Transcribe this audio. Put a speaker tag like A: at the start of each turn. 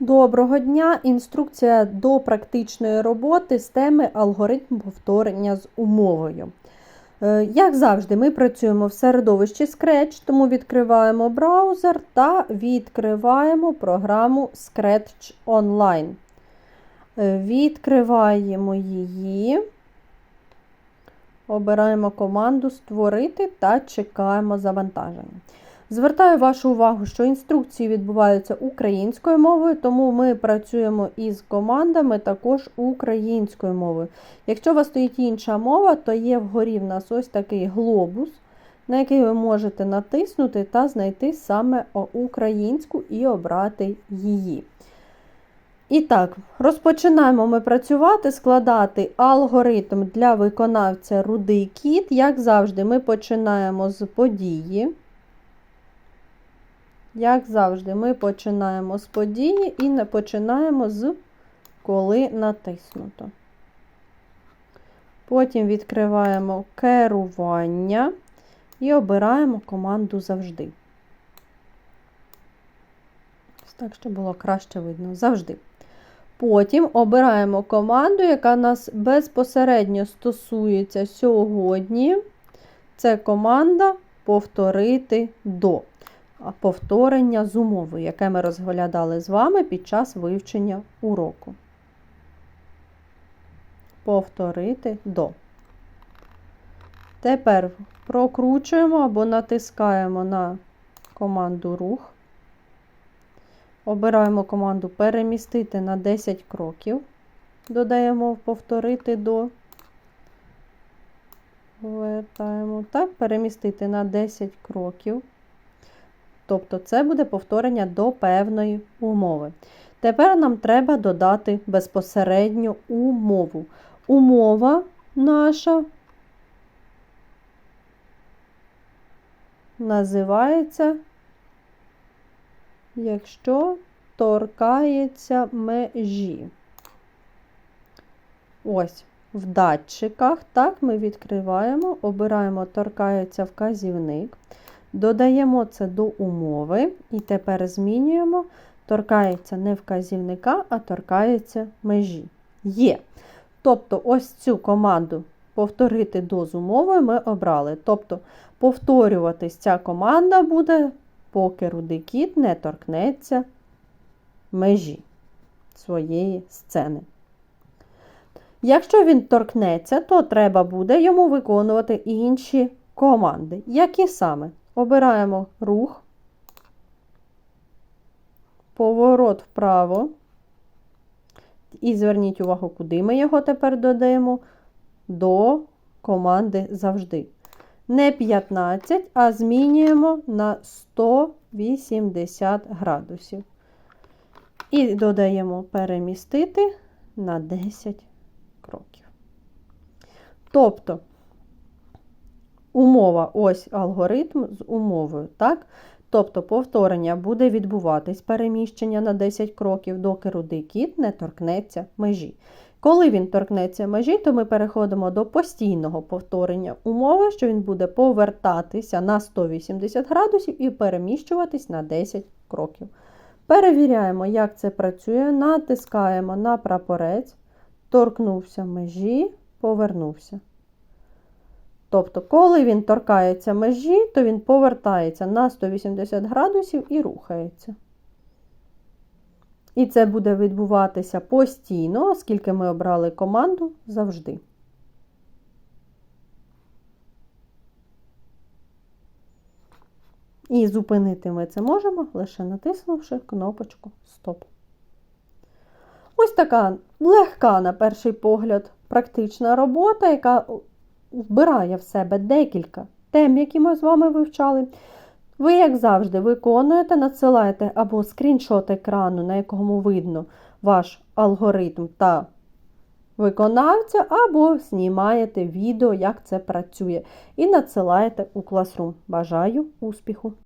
A: Доброго дня! Інструкція до практичної роботи з теми алгоритм повторення з умовою. Е, Як завжди, ми працюємо в середовищі Scratch, тому відкриваємо браузер та відкриваємо програму Scratch Online. Е, Відкриваємо її, обираємо команду Створити та чекаємо завантаження. Звертаю вашу увагу, що інструкції відбуваються українською мовою, тому ми працюємо із командами також українською мовою. Якщо у вас стоїть інша мова, то є вгорі в нас ось такий глобус, на який ви можете натиснути та знайти саме українську і обрати її. І так, розпочинаємо ми працювати, складати алгоритм для виконавця рудий кіт. Як завжди, ми починаємо з події. Як завжди, ми починаємо з події і не починаємо з коли натиснуто. Потім відкриваємо керування і обираємо команду завжди. Так, щоб було краще видно. Завжди. Потім обираємо команду, яка нас безпосередньо стосується сьогодні. Це команда повторити до повторення з умовою, яке ми розглядали з вами під час вивчення уроку. Повторити до. Тепер прокручуємо або натискаємо на команду рух. Обираємо команду перемістити на 10 кроків. Додаємо повторити до. Вертаємо так, перемістити на 10 кроків. Тобто це буде повторення до певної умови. Тепер нам треба додати безпосередньо умову. Умова наша називається, якщо торкається межі. Ось, в датчиках, так, ми відкриваємо, обираємо торкається вказівник. Додаємо це до умови і тепер змінюємо, торкається не вказівника, а торкається межі. Є. Тобто, ось цю команду повторити до з умовою ми обрали. Тобто, повторюватись ця команда буде, поки рудий кіт не торкнеться межі своєї сцени. Якщо він торкнеться, то треба буде йому виконувати інші команди. Які саме? Обираємо рух, поворот вправо. І зверніть увагу, куди ми його тепер додаємо до команди завжди. Не 15, а змінюємо на 180 градусів. І додаємо перемістити на 10 кроків. Тобто, Умова, ось алгоритм з умовою. так? Тобто повторення буде відбуватись переміщення на 10 кроків, доки рудий кіт не торкнеться межі. Коли він торкнеться межі, то ми переходимо до постійного повторення умови, що він буде повертатися на 180 градусів і переміщуватись на 10 кроків. Перевіряємо, як це працює, натискаємо на прапорець, торкнувся межі, повернувся. Тобто, коли він торкається межі, то він повертається на 180 градусів і рухається. І це буде відбуватися постійно, оскільки ми обрали команду завжди. І зупинити ми це можемо, лише натиснувши кнопочку Стоп. Ось така легка, на перший погляд, практична робота, яка вбирає в себе декілька тем, які ми з вами вивчали. Ви, як завжди, виконуєте, надсилаєте або скріншот екрану, на якому видно ваш алгоритм та виконавця, або знімаєте відео, як це працює, і надсилаєте у класрум. Бажаю успіху!